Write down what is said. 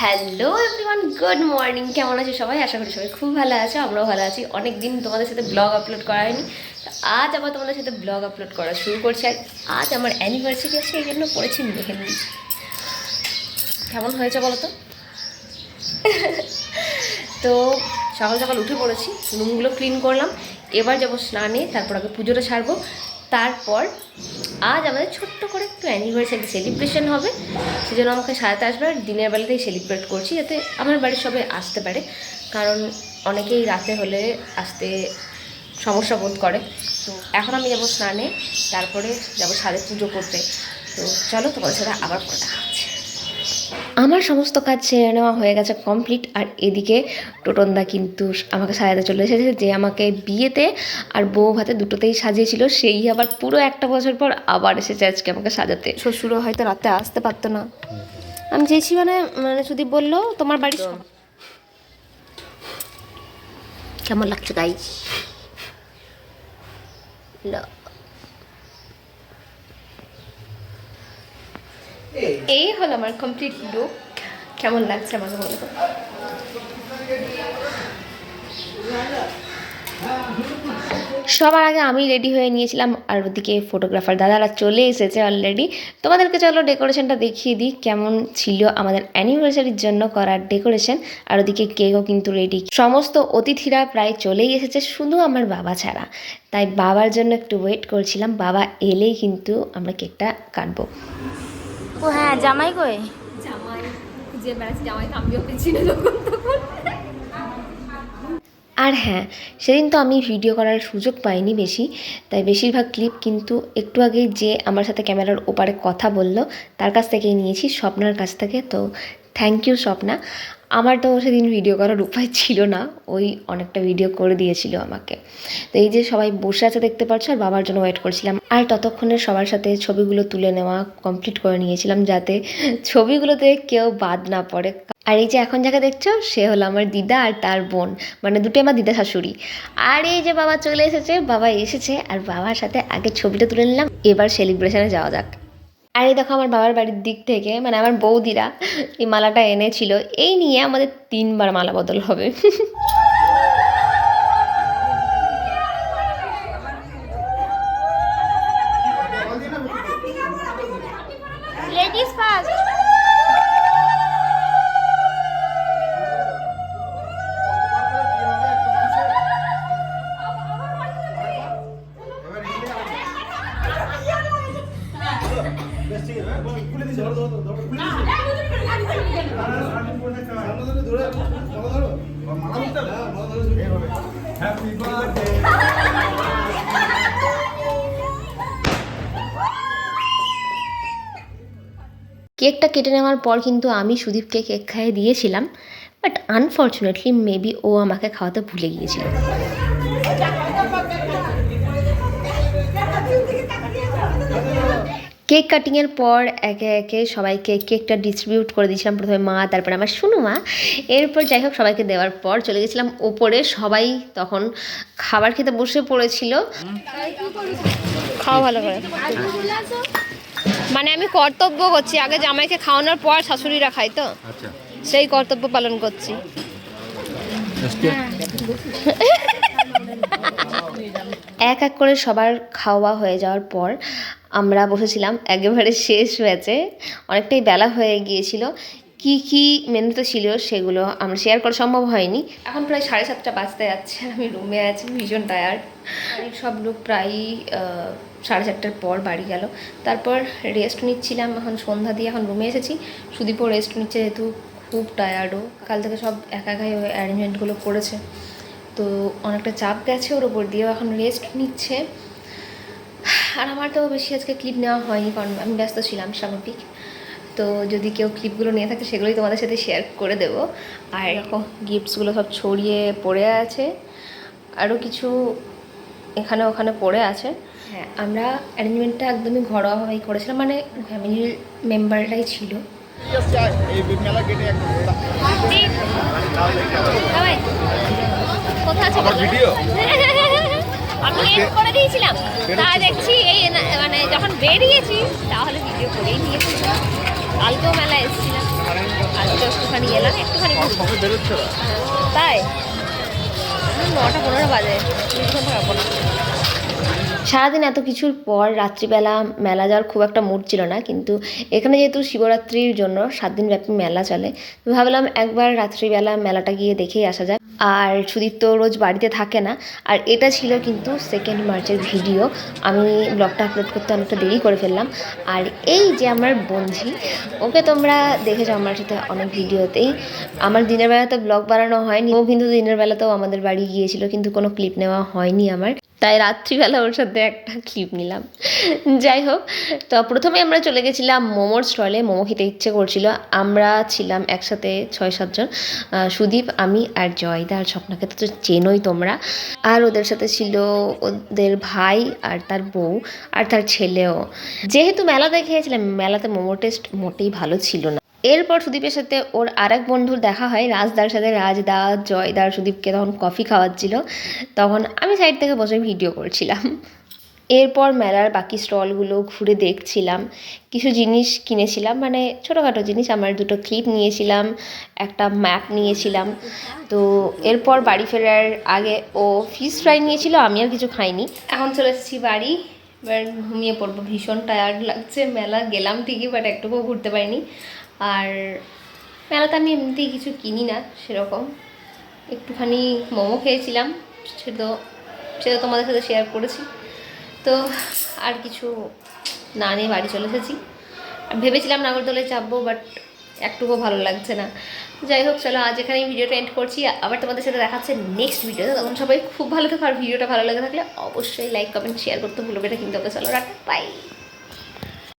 Hello everyone good morning কেমন আছে সবাই? আশা করি সবাই খুব ভালো আছে, আমরাও ভালো আছি। অনেক দিন তোমাদের সাথে ব্লগ আপলোড করা হয়নি। আজ আবার তোমাদের সাথে ব্লগ আপলোড করা শুরু করছি। আর আজ আমার অ্যানিভার্সারি আছে, এই জন্য পড়েছি মেহেন্দি। কেমন হয়েছে বলো তো? তো সকাল সকাল উঠে পড়েছি, রুমগুলো ক্লিন করলাম। এবার যাব স্নানে, তারপর আগে পুজোটা ছাড়বো তারপর আজ আমাদের ছোট্ট করে একটু অ্যানিভার্সারি সেলিব্রেশন হবে। সেজন্য আমাকে সাজাতে আসবে দিনের বেলাতেই সেলিব্রেট করছি যাতে আমার বাড়ির সবাই আসতে পারে। কারণ অনেকেই রাতে হলে আসতে সমস্যা বোধ করে। তো এখন আমি যাব স্নানে, তারপরে যাব সাড়ে পুজো করতে। তো চলো তোমাদের সাথে আবার হচ্ছে আমার সমস্ত কাজ সেরে নেওয়া হয়ে গেছে কমপ্লিট। আর এদিকে টোটনদা কিন্তু আমাকে সাজাতে চলে এসেছে যে আমাকে বিয়েতে আর বউ ভাতে দুটোতেই সাজিয়েছিল। সেই আবার পুরো একটা বছর পর আবার এসেছে আজকে আমাকে সাজাতে। শ্বশুরও হয়তো রাতে আসতে পারতো না। আমি চেয়েছি মানে মানে যদি বলল, তোমার বাড়ি কেমন লাগছে গাই এই হলো আমার কমপ্লিট লুক কেমন লাগছে আমাকে তো? সবার আগে আমি রেডি হয়ে নিয়েছিলাম, আর ওদিকে ফটোগ্রাফার দাদারা চলে এসেছে অলরেডি তোমাদেরকে চলো ডেকোরেশনটা দেখিয়ে দিই, কেমন ছিল আমাদের অ্যানিভার্সারির জন্য করার ডেকোরেশন আর ওদিকে কেকও কিন্তু রেডি সমস্ত অতিথিরা প্রায় চলেই এসেছে, শুধু আমার বাবা ছাড়া। তাই বাবার জন্য একটু ওয়েট করছিলাম, বাবা এলেই কিন্তু আমরা কেকটা কাটবো। ও হ্যাঁ জামাই কই? জামাই খুঁজে বেড়াচ্ছি জামাই তখন তখন। আর হ্যাঁ সেদিন তো আমি ভিডিও করার সুযোগ পাইনি বেশি তাই বেশিরভাগ ক্লিপ কিন্তু একটু আগে যে আমার সাথে ক্যামেরার ওপারে কথা বলল তার কাছ থেকেই নিয়েছি স্বপ্নার কাছ থেকে তো থ্যাংক ইউ স্বপ্না। আমার তো সেদিন ভিডিও করার উপায় ছিল না। ওই অনেকটা ভিডিও করে দিয়েছিল আমাকে। তো এই যে সবাই বসে আছে দেখতে পাচ্ছ আর বাবার জন্য ওয়েট করছিলাম। আর ততক্ষণে সবার সাথে ছবিগুলো তুলে নেওয়া কমপ্লিট করে নিয়েছিলাম যাতে ছবিগুলোতে কেউ বাদ না পড়ে। আর এই যে এখন যাকে দেখছ, সে হলো আমার দিদা আর তার বোন। মানে দুটো আমার দিদা শাশুড়ি। আর এই যে বাবা চলে এসেছে, বাবা এসেছে, আর বাবার সাথে আগে ছবিটা তুলে নিলাম। এবার সেলিব্রেশনে যাওয়া যাক। আর এই দেখো আমার বাবার বাড়ির দিক থেকে মানে আমার বৌদিরা এই মালাটা এনেছিল। এই নিয়ে আমাদের তিনবার মালা বদল হবে। কেকটা কেটে নেওয়ার পর কিন্তু আমি সুদীপকে কেক খাইয়ে দিয়েছিলাম বাট আনফর্চুনেটলি মেবি ও আমাকে খাওয়াতে ভুলে গিয়েছিল। কেক কাটিংয়ের পর একে একে সবাইকে কেকটা ডিস্ট্রিবিউট করে দিয়েছিলাম। প্রথমে মা তারপরে আমার শুনু মা। এরপর যাই হোক সবাইকে দেওয়ার পর চলে গেছিলাম ওপরে। সবাই তখন খাবার খেতে বসে পড়েছিল। খাওয়া ভালো করে। মানে আমি কর্তব্য করছি আগে জামাইকে খাওয়ানোর পর শাশুড়িরা খায় তো। আচ্ছা। সেই কর্তব্য পালন করছি। এক এক করে সবার খাওয়া হয়ে যাওয়ার পর আমরা বসেছিলাম একেবারে শেষ হয়েছে অনেকটাই বেলা হয়ে গিয়েছিল। কি কি মেনুতে ছিল সেগুলো আমরা শেয়ার করা সম্ভব হয়নি। এখন প্রায় সাড়ে সাতটা বাজতে যাচ্ছে, আমি রুমে আছি ভীষণ টায়ার্ড সব লোক প্রায়ই সাড়ে চারটার পর বাড়ি গেল। তারপর রেস্ট নিচ্ছিলাম এখন সন্ধ্যা দিয়ে, এখন রুমে এসেছি। সুদীপও রেস্ট নিচ্ছে যেহেতু খুব টায়ার্ডও কাল থেকে সব একা একাই অ্যারেঞ্জমেন্টগুলো করেছে। তো অনেকটা চাপ গেছে ওর ওপর দিয়েও এখন রেস্ট নিচ্ছে। আর আমার তো বেশি আজকে ক্লিপ নেওয়া হয়নি কারণ আমি ব্যস্ত ছিলাম স্বাভাবিক। তো যদি কেউ ক্লিপগুলো নিয়ে থাকে সেগুলোই তোমাদের সাথে শেয়ার করে দেবো। আর এরকম গিফটসগুলো সব ছড়িয়ে পড়ে আছে। আরও কিছু এখানে ওখানে পড়ে আছে। হ্যাঁ। আমরা অ্যারেঞ্জমেন্টটা একদমই ঘরোয়াভাবেই করেছিলাম মানে ফ্যামিলির মেম্বারটাই ছিল। কোথায় আছে করে দিয়েছিলাম। তা দেখছি এই মানে যখন বেরিয়েছি তাহলে ভিডিও করেই নিয়েছি কালকেও মেলা এসেছিলাম। আজকে একটুখানি এলাম একটুখানি তাই? নটা পনেরো বাজে। থাকব না। সারাদিন এত কিছুর পর রাত্রিবেলা মেলা যাওয়ার খুব একটা মুড ছিল না কিন্তু এখানে যেহেতু শিবরাত্রির জন্য সাত দিন ব্যাপী মেলা চলে তো ভাবলাম একবার রাত্রিবেলা মেলাটা গিয়ে দেখেই আসা যায় আর সুদীপ তো রোজ বাড়িতে থাকে না। আর এটা ছিল কিন্তু সেকেন্ড মার্চের ভিডিও আমি ব্লগটা আপলোড করতে অনেকটা দেরি করে ফেললাম। আর এই যে আমার বন্ধি, ওকে তোমরা দেখেছ আমার সাথে অনেক ভিডিওতেই আমার দিনের বেলাতে ব্লগ বানানো হয়নি। ও কিন্তু দিনের বেলাতেও আমাদের বাড়ি গিয়েছিল, কিন্তু কোনো ক্লিপ নেওয়া হয়নি আমার। তাই রাত্রিবেলা ওর সাথে একটা ক্লিপ নিলাম। যাই হোক, তো প্রথমে আমরা চলে গেছিলাম মোমোর স্টলে মোমো খেতে ইচ্ছে করছিল। আমরা ছিলাম একসাথে ছয় সাতজন সুদীপ, আমি আর জয়দা আর স্বপ্নাকে তো চেনোই তোমরা। আর ওদের সাথে ছিল ওদের ভাই আর তার বউ আর তার ছেলেও। যেহেতু মেলাতে খেয়েছিলাম, মেলাতে মোমো টেস্ট মোটেই ভালো ছিল না। এরপর সুদীপের সাথে ওর আরেক বন্ধুর দেখা হয়। রাজদার সাথে রাজদা, জয়দার সুদীপকে তখন কফি খাওয়াচ্ছিল। তখন আমি সাইড থেকে বসে ভিডিও করছিলাম। এরপর মেলার বাকি স্টলগুলো ঘুরে দেখছিলাম। কিছু জিনিস কিনেছিলাম মানে ছোটোখাটো জিনিস। আমার দুটো ক্লিপ নিয়েছিলাম, একটা ম্যাপ নিয়েছিলাম। তো এরপর বাড়ি ফেরার আগে ও ফিশ ফ্রাই নিয়েছিল আমি আর কিছু খাইনি। এখন চলে এসেছি বাড়ি। এবার ঘুমিয়ে পড়ব। ভীষণ টায়ার্ড লাগছে। মেলা গেলাম ঠিকই বাট একটুকুও ঘুরতে পারিনি। আর মেলাতে আমি এমনিতেই কিছু কিনি না সেরকম। একটুখানি মোমো খেয়েছিলাম সে তো সেটা তোমাদের সাথে শেয়ার করেছি। তো আর কিছু না নিয়ে বাড়ি চলে এসেছি। ভেবেছিলাম নাগরদোলায় চাপবো বাট একটুকুও ভালো লাগছে না। যাই হোক, চলো আজ এখানে ভিডিওটা এন্ড করছি। আবার তোমাদের সাথে দেখাচ্ছে নেক্সট ভিডিওতে তখন সবাই খুব ভালো থাকো, আর ভিডিওটা ভালো লাগে থাকলে অবশ্যই লাইক কমেন্ট শেয়ার করতে ভুলবে না। কিন্তু ওকে চলো রাখো বাই